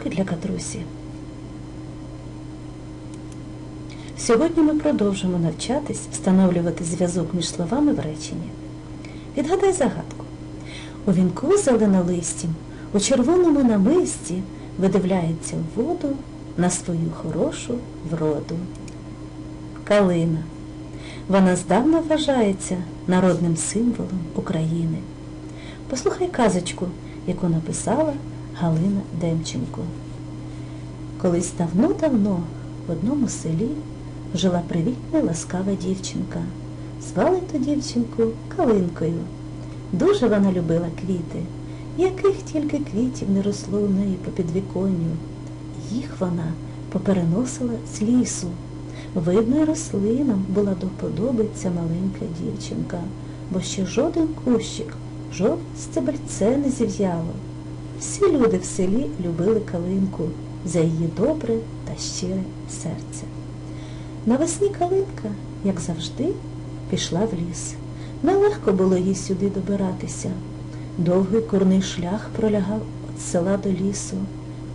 Уроки для Катрусі. Сьогодні ми продовжимо навчатись встановлювати зв'язок між словами в реченні. Відгадай загадку. У вінку зеленолистім, у червоному намисті видивляється воду на свою хорошу вроду. Калина. Вона здавна вважається народним символом України. Послухай казочку, яку написала Галина Демченко. Колись давно-давно в одному селі жила привітна ласкава дівчинка. Звали ту дівчинку Калинкою. Дуже вона любила квіти, яких тільки квітів не росло в неї по підвіконню. Їх вона попереносила з лісу. Видно, й рослинам була до вподоби ця маленька дівчинка, бо ще жоден кущик, жодне стебельце не зів'яло. Всі люди в селі любили калинку за її добре та щире серце. Навесні калинка, як завжди, пішла в ліс. Нелегко було їй сюди добиратися. Довгий курний шлях пролягав від села до лісу,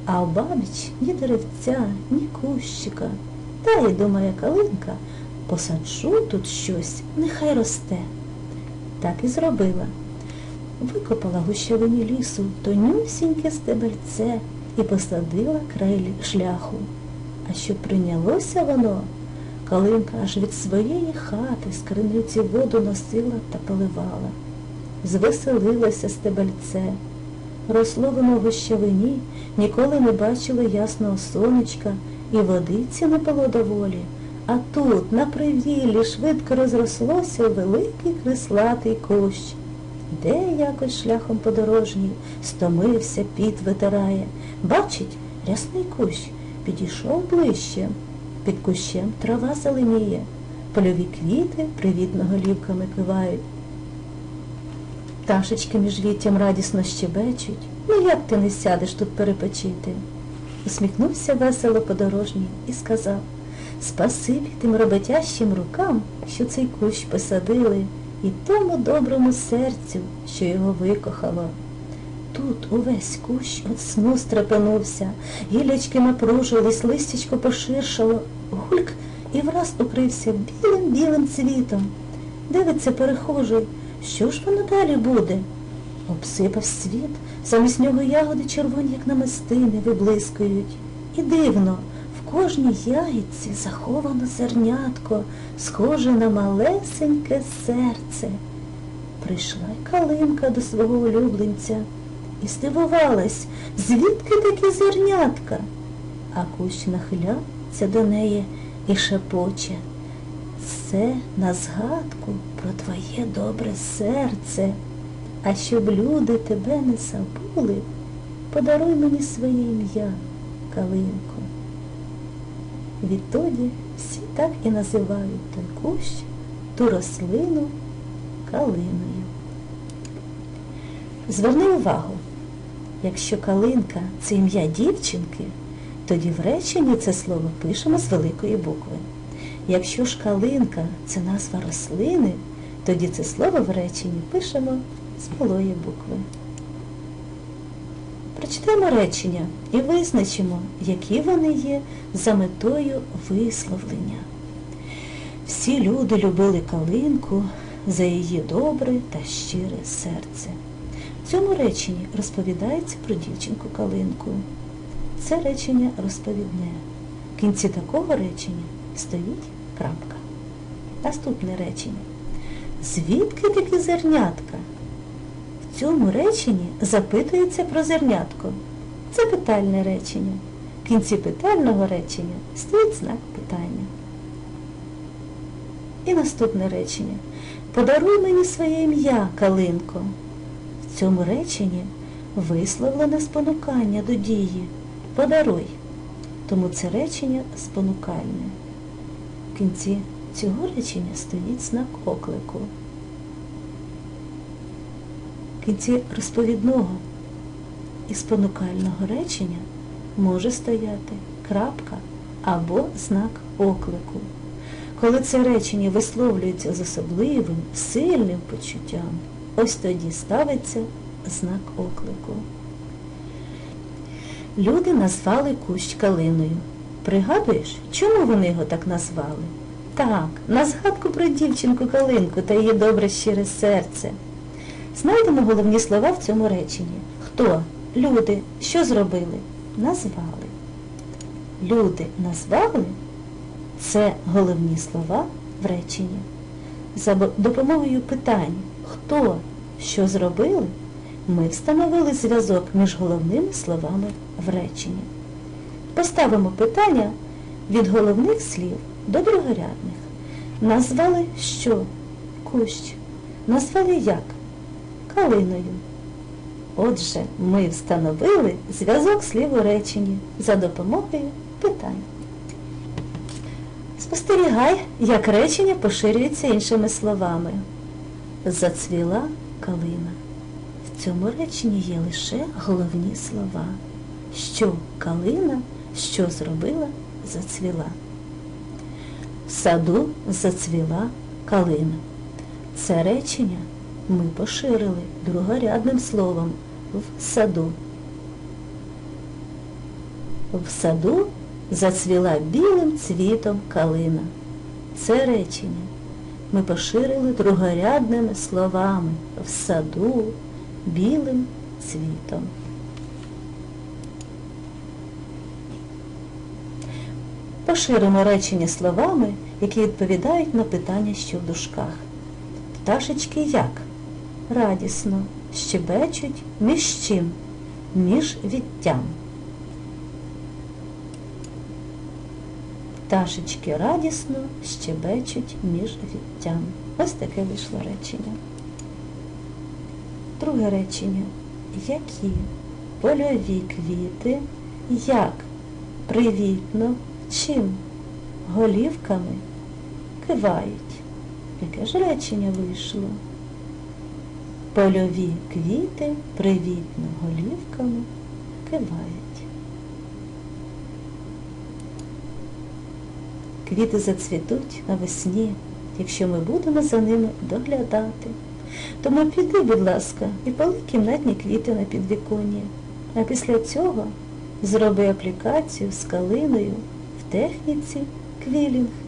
а обабіч ні деревця, ні кущика. Та й, думає калинка, посаджу тут щось, нехай росте. Так і зробила. Викопала гущавині лісу тонюсіньке стебельце і посадила край шляху. А щоб прийнялося воно, Калинка аж від своєї хати з воду носила та поливала. Звеселилося стебельце. Росло воно в гущавині, ніколи не бачило ясного сонечка і водиці не було доволі. А тут, на привіллі, швидко розрослося великий крислатий кущ. Де якось шляхом подорожній, стомився, піт витирає. Бачить, рясний кущ, підійшов ближче. Під кущем трава зеленіє, польові квіти привітно голівками кивають. Пташечки між віттям радісно щебечуть. Ну як ти не сядеш тут перепочити? Усміхнувся весело подорожній і сказав Спасибі тим роботящим рукам, що цей кущ посадили, і тому доброму серцю, що його викохало. Тут увесь кущ від сну стрепенувся, гілячки напружились, листячко поширшало, гульк і враз укрився білим-білим цвітом. Дивиться перехожий, що ж воно далі буде? Обсипав світ, замість нього ягоди червоні, як намистини, виблискують. І дивно, кожній ягідці заховано зернятко, схоже на малесеньке серце. Прийшла й калинка до свого улюбленця і здивувалась, звідки такі зернятка. А кущ нахиляється до неї і шепоче. Це на згадку про твоє добре серце. А щоб люди тебе не забули, подаруй мені своє ім'я, Калинко. Відтоді всі так і називають той кущ, ту рослину калиною. Зверни увагу, якщо калинка це ім'я дівчинки, тоді в реченні це слово пишемо з великої букви. Якщо ж калинка це назва рослини, тоді це слово в реченні пишемо з малої букви. Прочитаємо речення і визначимо, які вони є за метою висловлення. Всі люди любили калинку за її добре та щире серце. В цьому реченні розповідається про дівчинку Калинку. Це речення розповідне. В кінці такого речення стоїть крапка. Наступне речення. Звідки такі зернятка? В цьому реченні запитується про зернятко. Це питальне речення. В кінці питального речення стоїть знак питання. І наступне речення. Подаруй мені своє ім'я, Калинко. В цьому реченні висловлене спонукання до дії. Подаруй. Тому це речення спонукальне. В кінці цього речення стоїть знак оклику. Кінці розповідного і спонукального речення може стояти крапка або знак оклику. Коли це речення висловлюється з особливим, сильним почуттям, ось тоді ставиться знак оклику. люди назвали кущ калиною. Пригадуєш, чому вони його так назвали? Так, на згадку про дівчинку калинку та її добре щире серце. Знайдемо головні слова в цьому реченні. Хто? Люди. Що зробили? Назвали. Люди назвали це головні слова в реченні. За допомогою питань хто, що зробили, ми встановили зв'язок між головними словами в реченні. Поставимо питання від головних слів до другорядних. Назвали що? Кущ. Назвали як? Калиною. Отже, ми встановили зв'язок слів у реченні за допомогою питань. Спостерігай, як речення поширюється іншими словами. Зацвіла калина. В цьому реченні є лише головні слова. Що калина, що зробила, зацвіла. В саду зацвіла калина. Це речення ми поширили другорядним словом в саду. В саду зацвіла білим цвітом калина. Це речення ми поширили другорядними словами в саду білим цвітом. Поширимо речення словами, які відповідають на питання, що в дужках. Пташечки як? Радісно, щебечуть між чим? Між віттям. Пташечки радісно щебечуть між віттям. Ось таке вийшло речення. Друге речення. Які польові квіти, як привітно, чим голівками кивають. Яке ж речення вийшло? Польові квіти привітно голівками кивають. Квіти зацвітуть навесні, якщо ми будемо за ними доглядати. Тому піди, будь ласка, і пали кімнатні квіти на підвіконні. А після цього зроби аплікацію з калиною в техніці квілінг.